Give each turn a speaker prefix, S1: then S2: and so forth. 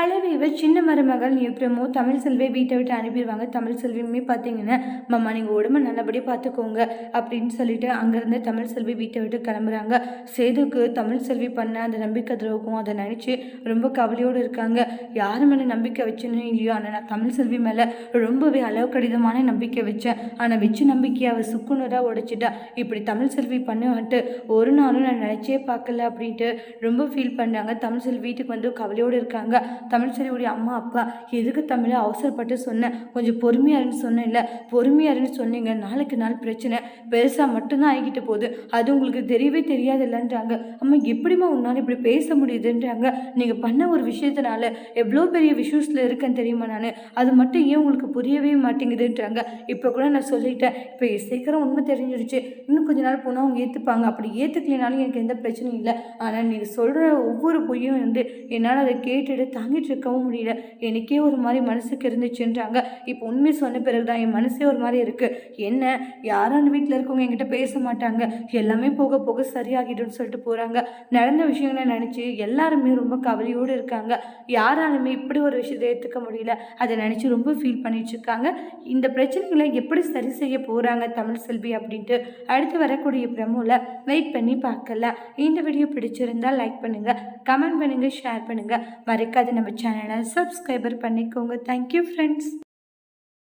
S1: Hello viewer சின்ன மருமகள் எப்பமோ தமிழ் செல்வியை வீட்டை விட்டு அனுப்பிடுவாங்க. தமிழ் செல்வியுமே பார்த்தீங்கன்னா மாமா நீங்கள் உடம்பு நல்லபடியாக பார்த்துக்கோங்க அப்படின்னு சொல்லிட்டு அங்கேருந்து தமிழ் செல்வி வீட்டை விட்டு கிளம்புறாங்க. சேதுக்கு தமிழ் செல்வி பண்ண அந்த நம்பிக்கை துரோகம் அதை நினச்சி ரொம்ப கவலையோடு இருக்காங்க. யார் மேலே நம்பிக்கை வச்சுன்னு இல்லையோ ஆனால் நான் தமிழ் செல்வி மேலே ரொம்பவே அளவு கடிதமான நம்பிக்கை வச்சேன். ஆனால் வச்ச நம்பிக்கையை அவள் சுக்குனராக உடைச்சிட்டா. இப்படி தமிழ் செல்வி பண்ணுவான்ட்டு ஒரு நாளும் நான் நினச்சே பார்க்கல அப்படின்ட்டு ரொம்ப ஃபீல் பண்ணாங்க தமிழ் செல்வி வீட்டுக்கு வந்து கவலையோடு இருக்காங்க. தமிழ்ச்செல்வியுடைய அம்மா அப்பா எதுக்கு தமிழை அவசரப்பட்டு சொன்னேன் கொஞ்சம் பொறுமையாருன்னு சொன்னேன் இல்லை? பொறுமையாருன்னு சொன்னீங்க. நாளுக்கு நாள் பிரச்சனை. பெருசாக மட்டும்தான் ஆகிக்கிட்டு போகுது. அது உங்களுக்கு தெரியவே தெரியாது இல்லைன்றாங்க. அம்மா எப்படிமா உன்னால் இப்படி பேச முடியுதுன்றாங்க. நீங்கள் பண்ண ஒரு விஷயத்தினால எவ்வளோ பெரிய விஷயத்தில் இருக்கேன்னு தெரியுமா நான்? அது மட்டும் ஏன் உங்களுக்கு புரியவே மாட்டேங்குதுன்றாங்க. இப்போ கூட நான் சொல்லிட்டேன். இப்போ சீக்கிரம் உண்மை தெரிஞ்சிருச்சு. இன்னும் கொஞ்ச நாள் போனால் அவங்க ஏற்றுப்பாங்க அப்படி ஏற்றுக்கலைனாலும் எனக்கு எந்த பிரச்சனையும் இல்லை. ஆனால் நீங்கள் சொல்கிற ஒவ்வொரு பொய்யும் வந்து என்னால் அதை கேட்டுட்டு தாங்கிட்டு இருக்கவும் முடியல. எனக்கே ஒரு மாதிரி மனசுக்கு இருந்துச்சுன்றாங்க. இப்போ உண்மை சொன்ன பிறகு தான் என் மனசே ஒரு மாதிரி இருக்குது என்ன? யாரும் அந்த வீட்டில் இருக்கவங்க என்கிட்ட பேச மாட்டாங்க. எல்லாமே போக போக சரியாகிடும்னு சொல்லிட்டு போகிறாங்க நடந்த விஷயங்களை நினச்சி எல்லாருமே ரொம்ப கவலையோடு இருக்காங்க. யாராலுமே இப்படி ஒரு விஷயத்தை ஏற்றுக்க முடியல. அதை நினச்சி ரொம்ப ஃபீல் பண்ணிட்டு இருக்காங்க. இந்த பிரச்சனைகளை எப்படி சரி செய்ய போகிறாங்க தமிழ் செல்வி அப்படின்ட்டு அடுத்து வரக்கூடிய பிரமோவில் வெயிட் பண்ணி பார்க்கலாம். இந்த வீடியோ பிடிச்சிருந்தால் லைக் பண்ணுங்கள் கமெண்ட் பண்ணுங்கள் ஷேர் பண்ணுங்கள் மறைக்காத நம்ம சேனலை சப்ஸ்கிரைபர் பண்ணிக்கோங்க தேங்க்யூ ஃப்ரெண்ட்ஸ்